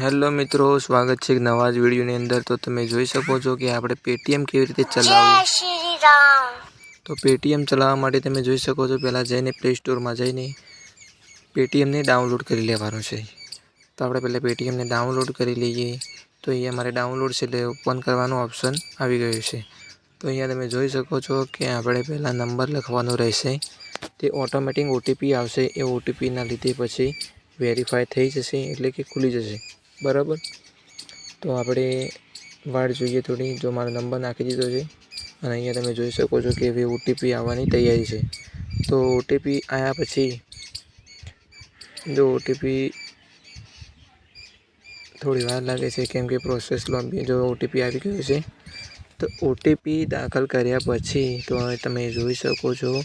Hello મિત્રો સ્વાગત છે એક નવા જ વિડીયોની અંદર. તો તમે જોઈ શકો છો કે આપણે પેટીએમ કેવી રીતે ચલાવવું. તો પેટીએમ ચલાવવા માટે તમે જોઈ શકો છો પહેલાં જઈને પ્લે સ્ટોરમાં જઈને પેટીએમને ડાઉનલોડ કરી લેવાનું છે. તો આપણે પહેલાં પેટીએમને ડાઉનલોડ કરી લઈએ. તો અહીંયા મારે ડાઉનલોડ છે એટલે ઓપન કરવાનું ઓપ્શન આવી ગયું છે. તો અહીંયા તમે જોઈ શકો છો કે આપણે પહેલાં નંબર લખવાનો રહેશે. તે ઓટોમેટિક ઓટીપી આવશે. એ ઓટીપીના લીધે પછી વેરીફાઈ થઈ જશે એટલે કે ખુલી જશે. બરાબર? તો આપણે વાટ જોઈએ થોડી, જો મારો નંબર નાખી દીધો છે, અને અહીંયા તમે જોઈ શકો છો કે હવે ઓટીપી આવવાની તૈયારી છે. તો ઓટીપી આવ્યા પછી, જો ઓટીપી થોડી વાર લાગે છે, કેમ કે પ્રોસેસ લાંબી, જો ઓટીપી આવી ગયો છે, તો ઓટીપી દાખલ કર્યા પછી તો હવે તમે જોઈ શકો છો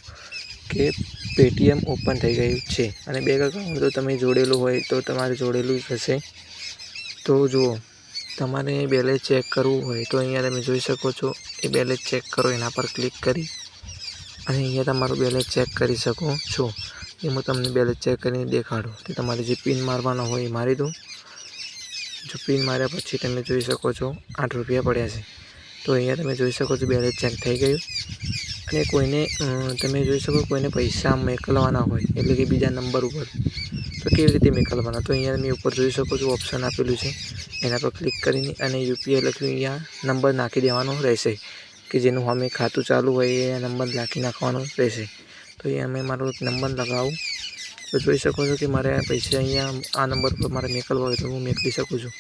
કે પેટીએમ ઓપન થઈ ગયું છે. અને બેંક અકાઉન્ટ તો તમે જોડેલું હોય તો તમારે જોડેલું જ હશે. તો જુઓ તમારે બેલેન્સ ચેક કરવું હોય તો અહીંયા તમે જોઈ શકો છો, એ બેલેન્સ ચેક કરો, એના પર ક્લિક કરી અને અહીંયા તમારું બેલેન્સ ચેક કરી શકો છો. એમાં તમને બેલેન્સ ચેક કરીને દેખાડું તો તમારે જે પિન મારવાનો હોય એ મારી દો જો પિન માર્યા પછી તમે જોઈ શકો છો, આઠ રૂપિયા પડ્યા છે. તો અહીંયા તમે જોઈ શકો છો બેલેન્સ ચેક થઈ ગયું. અને કોઈને તમે જોઈ શકો કોઈને પૈસા મોકલવાના હોય, એટલે કે બીજા નંબર ઉપર. તો કેવી રીતે મોકલવાના તો અહીંયા તમે ઉપર જોઈ શકો છો ઓપ્શન આપેલું છે. એના પર ક્લિક કરીને અને યુપીઆઈ લખ્યું, અહીંયા નંબર નાખી દેવાનો રહેશે. કે જેનું અમે ખાતું ચાલુ હોય એ નંબર નાખી નાખવાનો રહેશે. તો અહીંયા અમે મારો નંબર લગાવું. તો જોઈ શકો છો કે મારે પૈસા અહીંયા આ નંબર પર મારે મોકલવા હોય તો હું મોકલી શકું છું.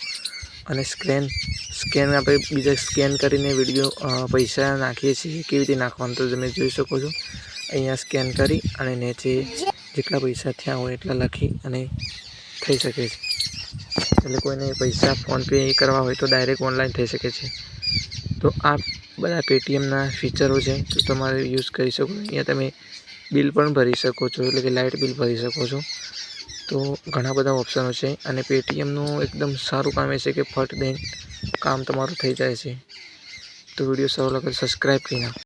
અને સ્કેન સ્કેન આપણે બીજા સ્કેન કરીને વીડિયો પૈસા નાખીએ છીએ, કેવી રીતે નાખવાનું તો તમે જોઈ શકો છો. અહીંયા સ્કેન કરી અને નીચે જેટલા પૈસા થયા હોય એટલા લખી અને થઈ શકે છે. એટલે કોઈને પૈસા ફોનપે કરવા હોય તો ડાયરેક્ટ ઓનલાઈન થઈ શકે છે. તો આ બધા પેટીએમના ફીચરો છે, તો તમારે યુઝ કરી શકો અહીંયા તમે બિલ પણ ભરી શકો છો, એટલે કે લાઇટ બિલ ભરી શકો છો. તો ઘણા બધા ઓપ્શનો છે અને પેટીએમનું એકદમ સારું કામ એ છે કે ફટ દઈને કામ તમારું થઈ જાય છે. તો વીડિયો સારો લાગે સબસ્ક્રાઈબ કરી નાખો.